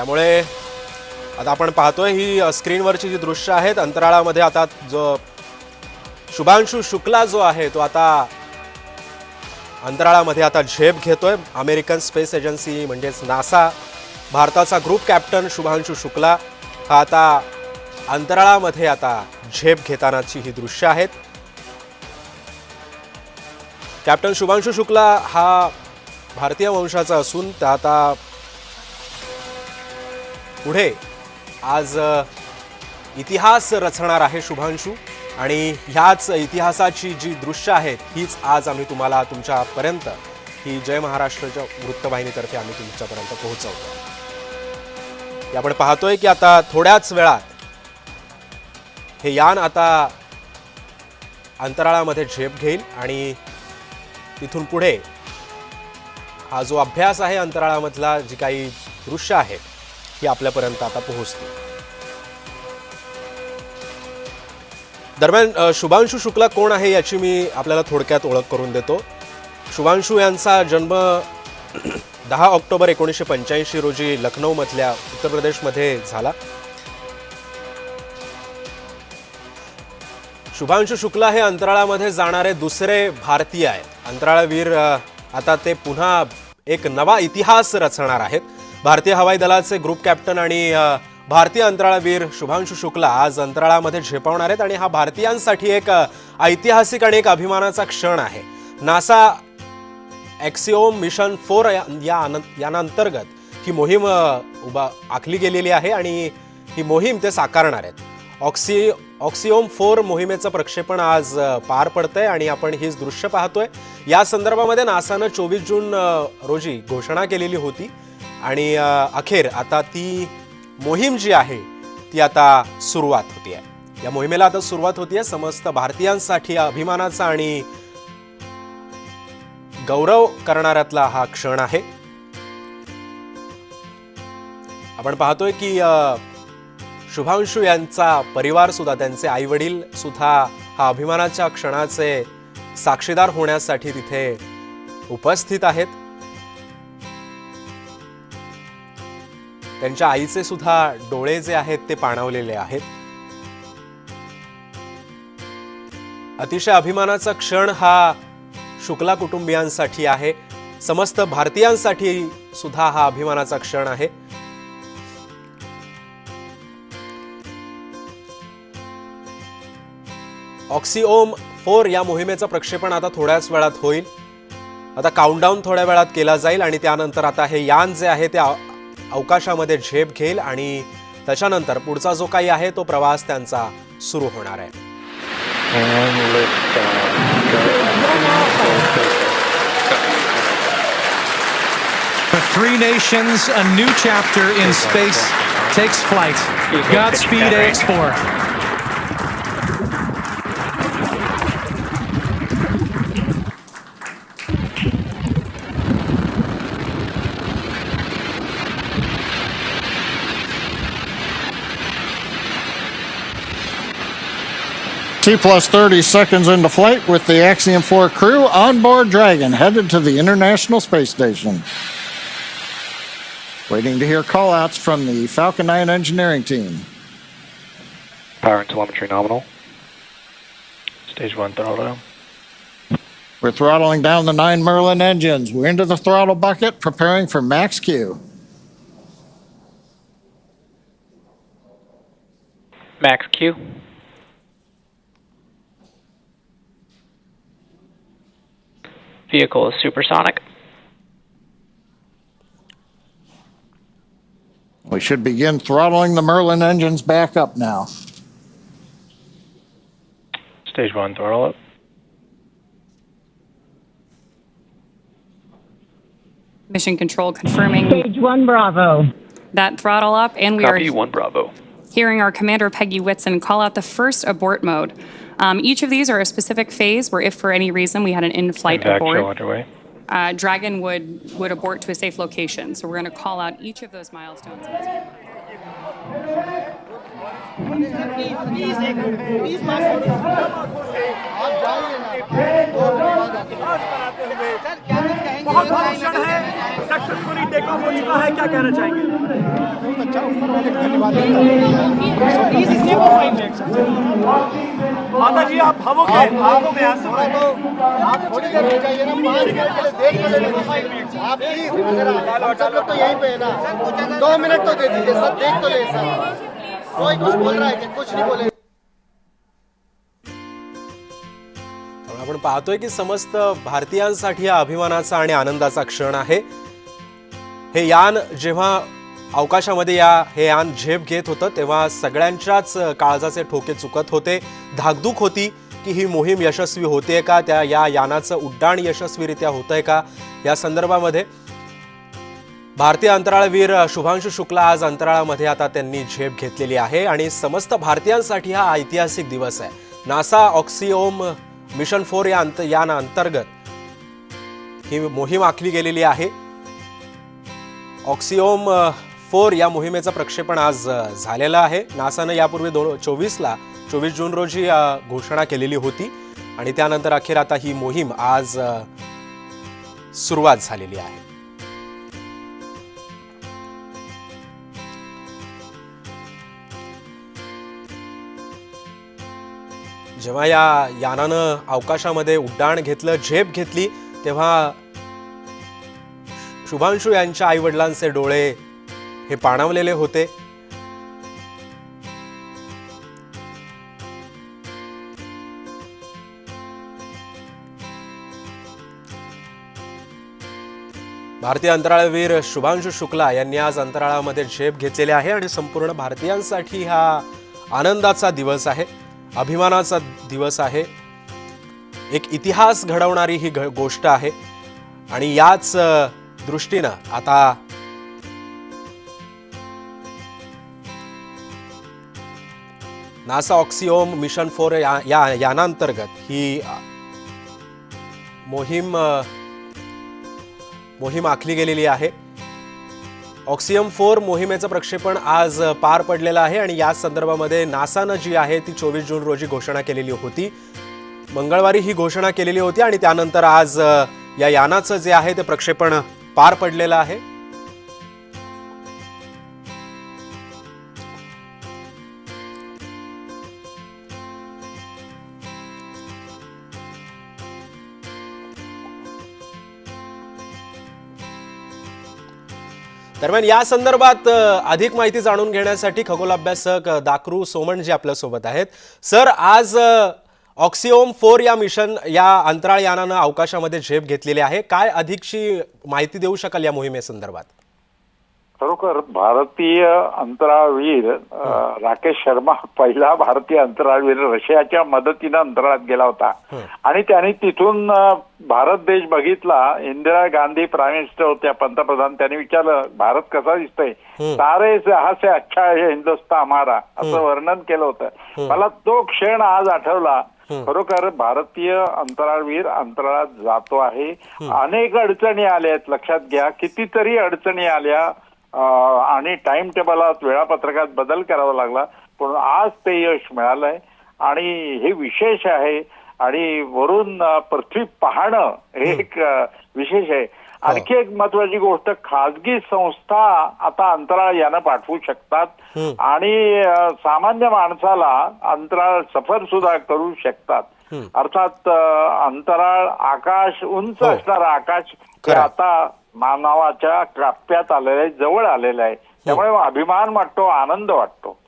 त्यामुळे आता आपण पाहतोय ही स्क्रीनवरची जी दृश्य आहेत अंतराळामध्ये आता जो शुभांशु शुक्ला जो आहे तो आता अंतराळामध्ये आता झेप घेतोय. अमेरिकन स्पेस एजन्सी म्हणजेच नासा भारताचा ग्रुप कॅप्टन शुभांशु शुक्ला हा आता अंतराळामध्ये आता झेप घेतानाची ही दृश्य आहेत. कॅप्टन शुभांशु शुक्ला हा भारतीय वंशाचा असून त्या आता पुढे आज इतिहास रचणार आहे शुभांशू आणि ह्याच इतिहासाची जी दृश्य आहेत हीच आज आम्ही तुम्हाला तुमच्यापर्यंत ही जय महाराष्ट्राच्या वृत्तवाहिनीतर्फे आम्ही तुमच्यापर्यंत पोहोचवतो. आपण पाहतोय की आता थोड्याच वेळात हे यान आता अंतराळामध्ये झेप घेईल आणि तिथून पुढे हा जो अभ्यास आहे अंतराळामधला जी काही दृश्य आहेत ही आपल्यापर्यंत आता पोहोचते दरम्यान शुभांशू शुभांशु शुक्ला कोण आहे याची मी आपल्याला थोडक्यात ओळख करून देतो. शुभांशु यांचा जन्म दहा ऑक्टोबर एकोणीसशे पंच्याऐंशी रोजी लखनौमधल्या उत्तर प्रदेशमध्ये झाला. शुभांशु शुक्ला हे अंतराळामध्ये जाणारे दुसरे भारतीय आहेत. अंतराळवीर आता ते पुन्हा एक नवा इतिहास रचणार आहेत. भारतीय हवाई दलाचे ग्रुप कॅप्टन आणि भारतीय अंतराळवीर शुभांशु शुक्ला आज अंतराळामध्ये झेपावणार आहेत आणि हा भारतीयांसाठी एक ऐतिहासिक आणि एक अभिमानाचा क्षण आहे. नासा ॲक्सिओम मिशन फोर या या यानांतर्गत ही मोहीम उभा आखली गेलेली आहे आणि ही मोहीम ते साकारणार आहेत. ऑक्सी ऑक्सिओम फोर मोहिमेचं प्रक्षेपण आज पार पार पडतंय आणि आपण हीच दृश्य पाहतोय. या संदर्भामध्ये नासानं चोवीस जून रोजी घोषणा केलेली होती. आणि अखेर आता ती मोहीम जी आहे ती आता सुरुवात होती आहे या मोहिमेला आता सुरुवात होतीये समस्त भारतीयांसाठी अभिमानाचा आणि गौरव करणाऱ्यातला हा क्षण आहे. आपण पाहतोय की शुभांशू शुभांशु यांचा परिवार सुद्धा त्यांचे आई वडील सुद्धा हा अभिमानाच्या क्षणाचे साक्षीदार होण्यासाठी तिथे उपस्थित आहेत. त्यांच्या आईचे सुद्धा डोळे जे आहेत ते पाणावलेले आहेत. अतिशय अभिमानाचा क्षण हा शुक्ला कुटुंबियांसाठी आहे. समस्त भारतीयांसाठी सुद्धा हा अभिमानाचा क्षण आहे. ऑक्सिओम फोर या मोहिमेचं प्रक्षेपण आता थोड्याच वेळात होईल. आता काउंटडाऊन थोड्या वेळात केला जाईल आणि त्यानंतर आता हे यान जे आहे ते अवकाशामध्ये झेप घेईल आणि त्याच्यानंतर पुढचा जो काही आहे तो प्रवास त्यांचा सुरू होणार आहे three nations, a new chapter in space takes flight. Godspeed, AX4. T plus 30 seconds into flight with the Axiom 4 crew on board Dragon, headed to the International Space Station. Waiting to hear callouts from the Falcon 9 engineering team. Power and telemetry nominal. Stage one throttle down. We're throttling down the 9 Merlin engines. We're into the throttle bucket, preparing for max Q. Max Q. Vehicle is supersonic. We should begin throttling the Merlin engines back up now. Stage one throttle up. Mission Control confirming Stage one Bravo. that throttle up, and we Copy are one Bravo. hearing our Commander Peggy Whitson call out the first abort mode. Um, each of these are a specific phase where, if for any reason we had an in-flight Impact show abort, underway. uh, Dragon would would abort to a safe location. So we're going to call out each of those milestones. बहुत option है Successfully take off हो चुका है क्या कहना चाहेंगे? माता जी आप भावुक हैं। आंखों में आंसू हैं। आप थोड़ी देर रुक जाइए ना पाँच मिनट के लिए देख तो लेना आप लोग तो यहीं पे है ना। दो मिनट तो दे दीजिए सर देख तो ले सर। कोई कुछ बोल रहा है कि कुछ नहीं बोले। आपण पाहतोय की समस्त भारतीयांसाठी हा अभिमानाचा आणि आनंदाचा क्षण आहे. हे यान जेव्हा अवकाशामध्ये या हे यान झेप घेत होतं तेव्हा सगळ्यांच्याच काळजाचे ठोके चुकत होते. धाकधूक होती की ही मोहीम यशस्वी होते का? त्या या यानाचं उड्डाण यशस्वीरित्या होतंय का? या संदर्भामध्ये भारतीय अंतराळवीर शुभांशु शुक्ला आज अंतराळामध्ये आता त्यांनी झेप घेतलेली आहे आणि समस्त भारतीयांसाठी हा ऐतिहासिक दिवस आहे. नासा ऑक्सिओम मिशन फोर या अंत याना अंतर्गत ही मोहीम आखली गेलेली आहे. ऑक्सिओम फोर या मोहिमेचं प्रक्षेपण आज झालेलं आहे. नासानं यापूर्वी दोन चोवीसला चोवीस जून रोजी घोषणा केलेली होती आणि त्यानंतर अखेर आता ही मोहीम आज सुरुवात झालेली आहे. जेव्हा या यानानं अवकाशामध्ये उड्डाण घेतलं झेप घेतली तेव्हा शुभांशू यांच्या आई वडिलांचे डोळे हे पाणावलेले होते. भारतीय अंतराळवीर शुभांशु शुक्ला यांनी आज अंतराळामध्ये झेप घेतलेली आहे आणि संपूर्ण भारतीयांसाठी हा आनंदाचा दिवस आहे अभिमानाचा दिवस आहे. एक इतिहास घडवणारी ही घ- गोष्ट आहे आणि याच दृष्टीनं. आता नासा ऑक्सिओम मिशन फोर या या यानांतर्गत ही मोहीम मोहीम आखली गेलेली आहे. ऑक्सियम फोर मोहिमेचं प्रक्षेपण आज पार पडलेलं आहे आणि या संदर्भामध्ये नासानं जी आहे ती चोवीस जून रोजी घोषणा केलेली होती. मंगळवारी ही घोषणा केलेली होती आणि त्यानंतर आज या यानाचं जे आहे ते प्रक्षेपण पार पडलेला आहे. दरम्यान या संदर्भात अधिक माहिती जाणून घेण्यासाठी खगोलाभ्यासक अभ्यासक दाकरू सोमणजी आपल्यासोबत आहेत. सर आज ऑक्सिओम फोर या मिशन या अंतराळ यानानं अवकाशामध्ये झेप घेतलेली आहे. काय अधिकची माहिती देऊ शकाल या मोहिमेसंदर्भात? खरोखर भारतीय अंतराळवीर राकेश शर्मा पहिला भारतीय अंतराळवीर रशियाच्या मदतीनं अंतराळात गेला होता. आणि त्याने तिथून भारत देश बघितला. इंदिरा गांधी प्राईम मिनिस्टर होत्या पंतप्रधान. त्यांनी विचारलं भारत कसा दिसतोय? सारे से अच्छा है हिंदुस्तान हमारा. असं वर्णन केलं होतं. मला तो क्षण आज आठवला. खरोखर भारतीय अंतराळवीर अंतराळात जातो आहे. अनेक अडचणी आल्या आहेत. लक्षात घ्या कितीतरी अडचणी आल्या. आणि टाइम टेबलात वेळापत्रकात बदल करावा लागला. पण आज ते यश मिळालंय. आणि हे विशेष आहे. आणि वरून पृथ्वी पाहणं हे एक विशेष आहे. आणखी एक महत्वाची गोष्ट खाजगी संस्था आता अंतराळ यानं पाठवू शकतात. आणि सामान्य माणसाला अंतराळ सफर सुद्धा करू शकतात. अर्थात अंतराळ आकाश उंच हो. असणारं आकाश हे. आता मानवाच्या काप्यात आलेलं आहे जवळ आलेलं आहे. त्यामुळे अभिमान वाटतो आनंद वाटतो.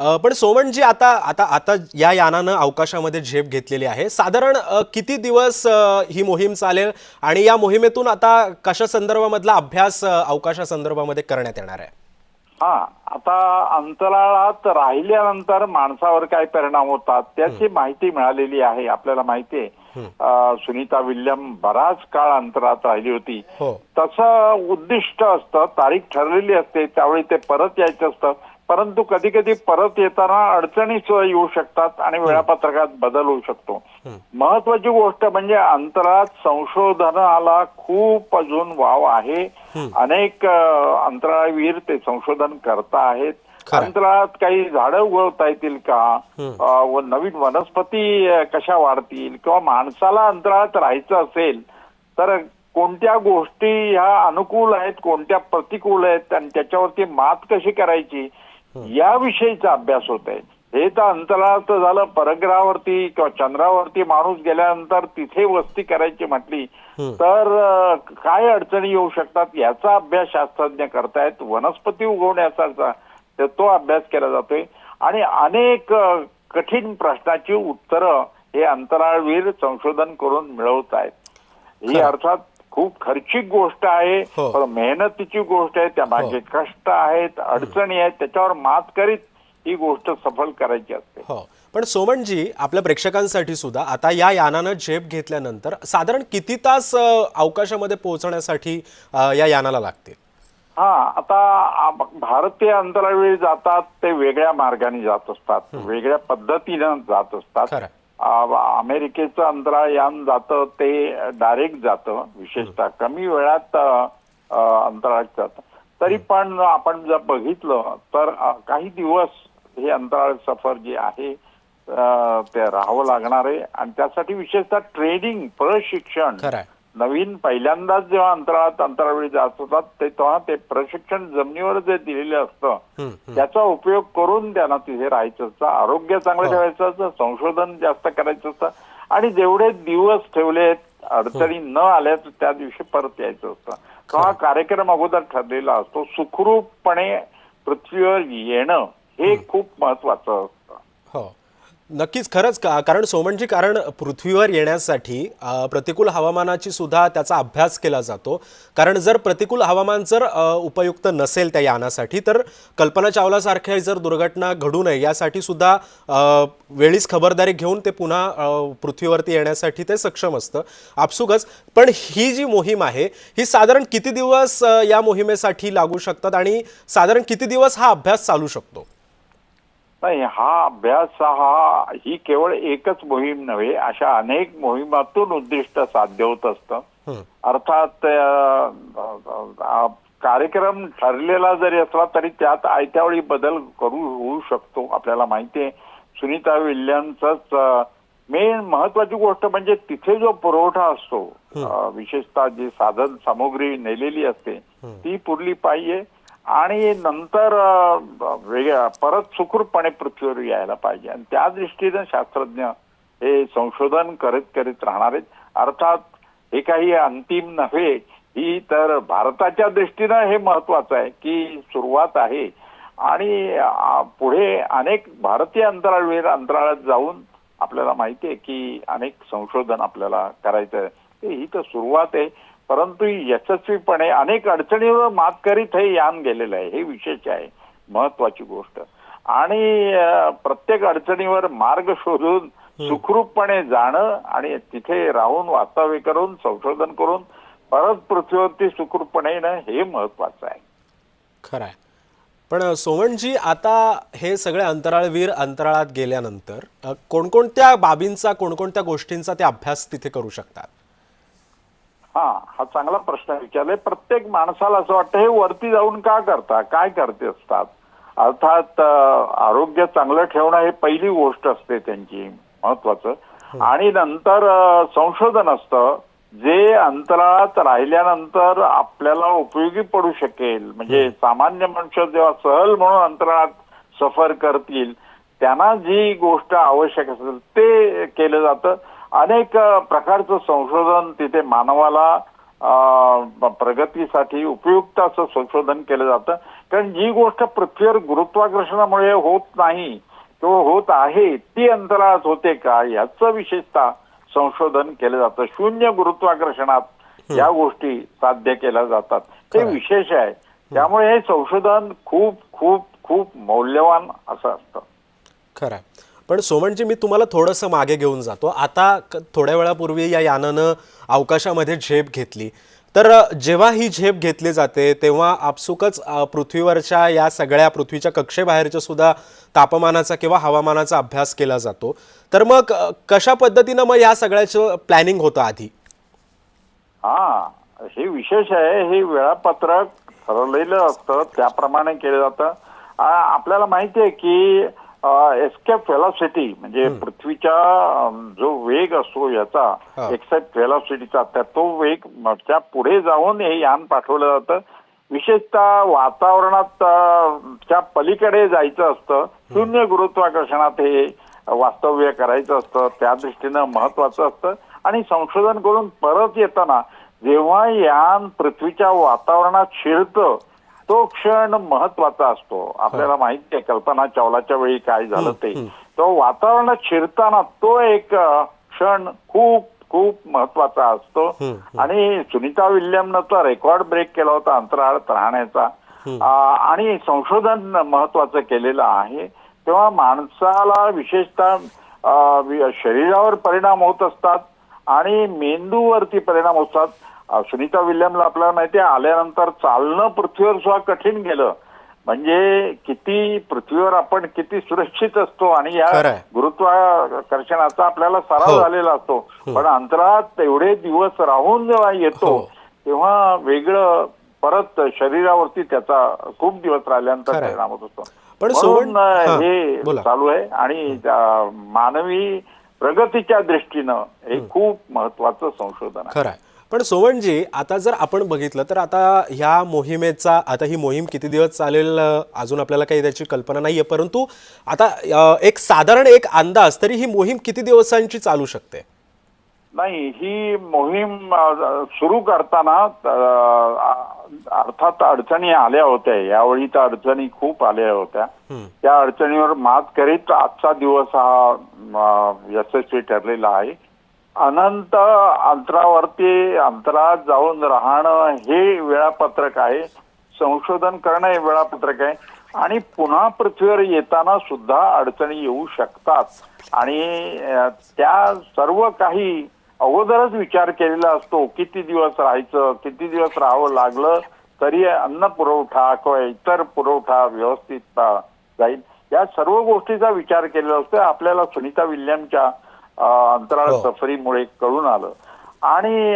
पण सोमणजी आता आता आता या यानानं अवकाशामध्ये झेप घेतलेली आहे. साधारण किती दिवस ही मोहीम चालेल आणि या मोहिमेतून आता कशा संदर्भामधला अभ्यास अवकाशा संदर्भामध्ये करण्यात येणार आहे? हा आता अंतराळात राहिल्यानंतर माणसावर काय परिणाम होतात त्याची माहिती मिळालेली आहे आपल्याला माहिती आहे. सुनीता विल्यम बराच काळ अंतराळात राहिली होती. हो. तसं उद्दिष्ट असतं तारीख ठरलेली असते त्यावेळी ते परत यायचं असतं. परंतु कधी कधी परत येताना अडचणी येऊ शकतात आणि वेळापत्रकात बदल होऊ शकतो. महत्वाची गोष्ट म्हणजे अंतराळात संशोधनाला खूप अजून वाव आहे. अनेक अंतराळवीर ते संशोधन करता आहेत. अंतराळात काही झाडं उगवता येतील का? व नवीन वनस्पती कशा वाढतील? किंवा माणसाला अंतराळात राहायचं असेल तर कोणत्या गोष्टी ह्या अनुकूल आहेत कोणत्या प्रतिकूल आहेत? आणि त्याच्यावरती मात कशी करायची? याविषयीचा अभ्यास होत आहे. हे तर अंतराळाचं झालं परग्रहावरती किंवा चंद्रावरती माणूस गेल्यानंतर तिथे वस्ती करायची म्हटली तर काय अडचणी येऊ शकतात याचा अभ्यास शास्त्रज्ञ करतायत. वनस्पती उगवण्याचा तो अभ्यास केला जातोय. आणि अनेक कठीण प्रश्नाची उत्तरं हे अंतराळवीर संशोधन करून मिळवत आहेत ही. अर्थात खूप खर्चिक गोष्ट आहे हो. पण मेहनतीची गोष्ट आहे त्या मागे कष्ट आहेत अडचणी आहेत त्याच्यावर मात करीत ही गोष्ट सफल करायची असते. हो. पण सोमनजी आपल्या प्रेक्षकांसाठी सुद्धा आता या यानानं झेप घेतल्यानंतर साधारण किती तास अवकाशामध्ये पोहोचण्यासाठी या यानाला लागतील? हा आता भारतीय अंतराळवीर जातात ते वेगळ्या मार्गाने जात असतात. वेगळ्या पद्धतीनं जात असतात. अमेरिकेचं अंतराळ यान जातं ते डायरेक्ट जातं विशेषतः कमी वेळात अंतराळात जातं. तरी पण आपण जर बघितलं तर काही दिवस हे अंतराळ सफर जे आहे ते राहावं लागणार आहे. आणि त्यासाठी विशेषतः ट्रेनिंग प्रशिक्षण. नवीन पहिल्यांदाच जेव्हा अंतराळात अंतराळवेळी जात होतात ते तेव्हा ते प्रशिक्षण जमिनीवर जे दिलेलं असतं त्याचा उपयोग करून त्यांना तिथे राहायचं असतं. आरोग्य चांगलं. ठेवायचं असतं संशोधन जास्त करायचं असतं आणि जेवढे दिवस ठेवलेत अडचणी न आल्या तर त्या दिवशी परत यायचं असतं. तो हा कार्यक्रम अगोदर ठरलेला असतो. सुखरूपपणे पृथ्वीवर येणं हे खूप महत्वाचं असतं. हो. नक्कीच खरंच का कारण सोमनजी कारण पृथ्वीवर येण्यासाठी प्रतिकूल हवामानाची सुद्धा त्याचा अभ्यास केला जातो. कारण जर प्रतिकूल हवामान जर उपयुक्त नसेल त्या यानासाठी तर कल्पना चावलासारख्या जर दुर्घटना घडू नये यासाठी सुद्धा वेळीच खबरदारी घेऊन ते पुन्हा पृथ्वीवरती येण्यासाठी ते सक्षम असतं. आपसुकच. पण ही जी मोहीम आहे ही साधारण किती दिवस या मोहिमेसाठी लागू शकतात आणि साधारण किती दिवस हा अभ्यास चालू शकतो? नाही हा अभ्यास हा ही केवळ एकच मोहीम नव्हे अशा अनेक मोहिमातून उद्दिष्ट साध्य होत असतं. अर्थात कार्यक्रम ठरलेला जरी असला तरी त्यात आयत्या वेळी बदल करू होऊ शकतो आपल्याला माहिती आहे. सुनीता विल्यम्सच मेन महत्वाची गोष्ट म्हणजे तिथे जो पुरवठा असतो विशेषतः जी साधन सामुग्री नेलेली असते ती पुरली पाहिजे. आणि नंतर वेगळ्या परत सुखरूपपणे पृथ्वीवर यायला पाहिजे. आणि त्या दृष्टीने शास्त्रज्ञ हे संशोधन करत करीत राहणार आहेत. अर्थात हे काही अंतिम नव्हे. ही तर भारताच्या दृष्टीनं हे महत्वाचं आहे की सुरुवात आहे. आणि पुढे अनेक भारतीय अंतराळवीर अंतराळात जाऊन आपल्याला माहिती आहे की अनेक संशोधन आपल्याला करायचं आहे. ही तर सुरुवात आहे. परंतु यशस्वीपणे अनेक अडचणीवर मात करीत हे यान गेलेलं आहे. हे विशेष आहे. महत्वाची गोष्ट. आणि प्रत्येक अडचणीवर मार्ग शोधून सुखरूपपणे जाणं आणि तिथे राहून वास्तव्य करून संशोधन करून परत पृथ्वीवरती सुखरूपपणे येणं हे महत्वाचं आहे. खरं आहे. पण अ, सोमनजी आता हे सगळे अंतराळवीर अंतराळात गेल्यानंतर कोणकोणत्या बाबींचा कोणकोणत्या गोष्टींचा ते अभ्यास तिथे करू शकतात? हा हा चांगला प्रश्न विचारलाय. प्रत्येक माणसाला असं वाटतं हे वरती जाऊन का करता? काय करते असतात? अर्थात आरोग्य चांगलं ठेवणं हे पहिली गोष्ट असते त्यांची महत्वाचं. आणि नंतर संशोधन असतं. जे अंतराळात राहिल्यानंतर आपल्याला उपयोगी पडू शकेल म्हणजे सामान्य मनुष्य जेव्हा सहल म्हणून अंतराळात सफर करतील त्यांना जी गोष्ट आवश्यक असेल ते केलं जातं. अनेक प्रकारचं संशोधन तिथे मानवाला प्रगतीसाठी उपयुक्त असं संशोधन केलं जातं. कारण जी गोष्ट पृथ्वीवर गुरुत्वाकर्षणामुळे होत नाही किंवा होत आहे ती अंतराळात होते का याचं विशेषतः संशोधन केलं जातं. शून्य गुरुत्वाकर्षणात या गोष्टी साध्य केल्या जातात. हे खरं. विशेष आहे. त्यामुळे हे संशोधन खूप खूप खूप मौल्यवान असं असतं. खरं पण सोमनजी मी तुम्हाला थोडंसं मागे घेऊन जातो. आता थोड्या वेळापूर्वी या यानानं अवकाशामध्ये झेप घेतली. तर जेव्हा ही झेप घेतली जाते तेव्हा आपसुकच पृथ्वीवरच्या या सगळ्या पृथ्वीच्या कक्षेबाहेरच्या सुद्धा तापमानाचा किंवा हवामानाचा अभ्यास केला जातो. तर मग कशा पद्धतीनं मग या सगळ्याचं प्लॅनिंग होतं आधी? हा हे विशेष आहे हे वेळापत्रक ठरवलेलं असतं त्याप्रमाणे केलं जातं. आपल्याला माहिती आहे की एस्केप व्हेलॉसिटी म्हणजे पृथ्वीच्या अम, जो वेग असतो याचा. एक्सेप्ट व्हेलॉसिटीचा त्या तो वेग त्या पुढे जाऊन हे यान पाठवलं जातं. विशेषतः वातावरणात च्या पलीकडे जायचं असतं. शून्य गुरुत्वाकर्षणात हे वास्तव्य करायचं असतं. त्या दृष्टीनं महत्वाचं असतं. आणि संशोधन करून परत येताना जेव्हा यान पृथ्वीच्या वातावरणात शिरतं तो क्षण महत्त्वाचा असतो. आपल्याला माहिती आहे कल्पना चावलाच्या वेळी काय झालं ते. तो वातावरणात शिरताना तो एक क्षण खूप खूप महत्त्वाचा असतो. आणि सुनीता विल्यमनं रेकॉर्ड ब्रेक केला होता अंतराळात राहण्याचा. आणि संशोधन महत्वाचं केलेलं आहे. तेव्हा माणसाला विशेषतः शरीरावर परिणाम होत असतात आणि मेंदूवरती परिणाम होतात. सुनीता विल्यमला आपल्याला माहिती आहे आल्यानंतर चालणं पृथ्वीवर सुद्धा कठीण गेलं म्हणजे किती पृथ्वीवर आपण किती सुरक्षित असतो आणि या. गुरुत्वाकर्षणाचा आपल्याला सराव हो. झालेला असतो पण अंतराळात तेवढे दिवस राहून जेव्हा येतो हो. तेव्हा वेगळं परत शरीरावरती त्याचा खूप दिवस राहिल्यानंतर. परिणाम होत असतो पण म्हणून, हां, हे. चालू आहे आणि मानवी प्रगतीच्या दृष्टीनं हे खूप महत्वाचं संशोधन आहे पण सोवणजी आता जर आपण बघितलं तर आता ह्या मोहिमेचा आता ही मोहीम किती दिवस चालेल अजून आपल्याला काही त्याची कल्पना नाहीये. परंतु आता एक साधारण एक अंदाज तरी ही मोहीम किती दिवसांची चालू शकते? नाही ही मोहीम सुरू करताना अर्थात अडचणी आल्या होत्या. यावेळी तर अडचणी खूप आल्या होत्या. त्या अडचणीवर मात करीत आजचा दिवस हा यशस्वी ठरलेला आहे. अनंत अंतरावरती अंतरात जाऊन राहणं हे वेळापत्रक आहे. संशोधन करणं हे वेळापत्रक आहे. आणि पुन्हा पृथ्वीवर येताना सुद्धा अडचणी येऊ शकतात. आणि त्या सर्व काही अगोदरच विचार केलेला असतो किती दिवस राहायचं किती दिवस राहावं लागलं तरी अन्न पुरवठा किंवा इतर पुरवठा व्यवस्थित जाईल. या सर्व गोष्टीचा विचार केलेला असतो आपल्याला सुनीता विल्यमच्या अंतराळ हो. सफरीमुळे कळून आलं. आणि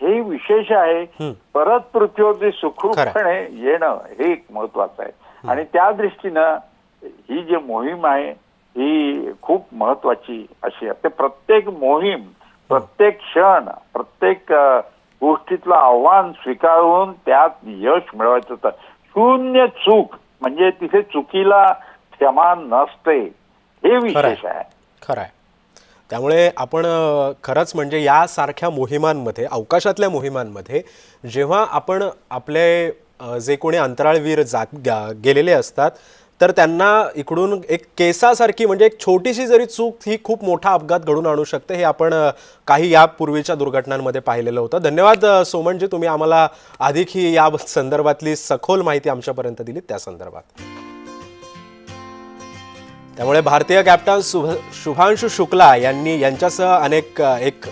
हे विशेष आहे परत पृथ्वीवरती सुखरूपपणे येणं हे एक महत्वाचं आहे. आणि त्या दृष्टीनं ही जी मोहीम आहे ही खूप महत्वाची अशी आहे. ते प्रत्येक मोहीम प्रत्येक क्षण प्रत्येक गोष्टीतलं आव्हान स्वीकारून त्यात यश मिळवायचं होतं. शून्य चूक म्हणजे तिथे चुकीला क्षमा नसते. हे विशेष आहे. खरं आहे. त्यामुळे आपण खरंच म्हणजे यासारख्या मोहिमांमध्ये अवकाशातल्या मोहिमांमध्ये जेव्हा आपण आपले जे कोणी अंतराळवीर जात गेलेले असतात तर त्यांना इकडून एक केसासारखी म्हणजे एक छोटीशी जरी चूक ही खूप मोठा अपघात घडून आणू शकते हे आपण काही यापूर्वीच्या दुर्घटनांमध्ये पाहिलेलं होतं. धन्यवाद अ, सोमनजी तुम्ही आम्हाला अधिक ही या संदर्भातली सखोल माहिती आमच्यापर्यंत दिली त्या संदर्भात. त्यामुळे भारतीय कॅप्टन शुभ शुभांशु शुक्ला यांनी यांच्यासह अनेक एक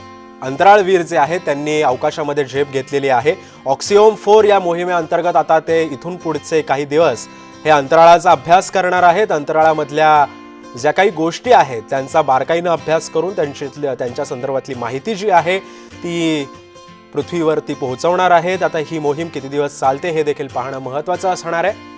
अंतराळवीर जे आहेत त्यांनी अवकाशामध्ये झेप घेतलेली आहे. ऑक्सिओम फोर या मोहिमेअंतर्गत आता ते इथून पुढचे काही दिवस हे अंतराळाचा अभ्यास करणार आहेत. अंतराळामधल्या ज्या काही गोष्टी आहेत त्यांचा बारकाईनं अभ्यास करून त्यांची त्यांच्या संदर्भातली माहिती जी आहे ती पृथ्वीवरती पोहोचवणार आहेत. आता ही मोहीम किती दिवस चालते हे देखील पाहणं महत्त्वाचं असणार आहे.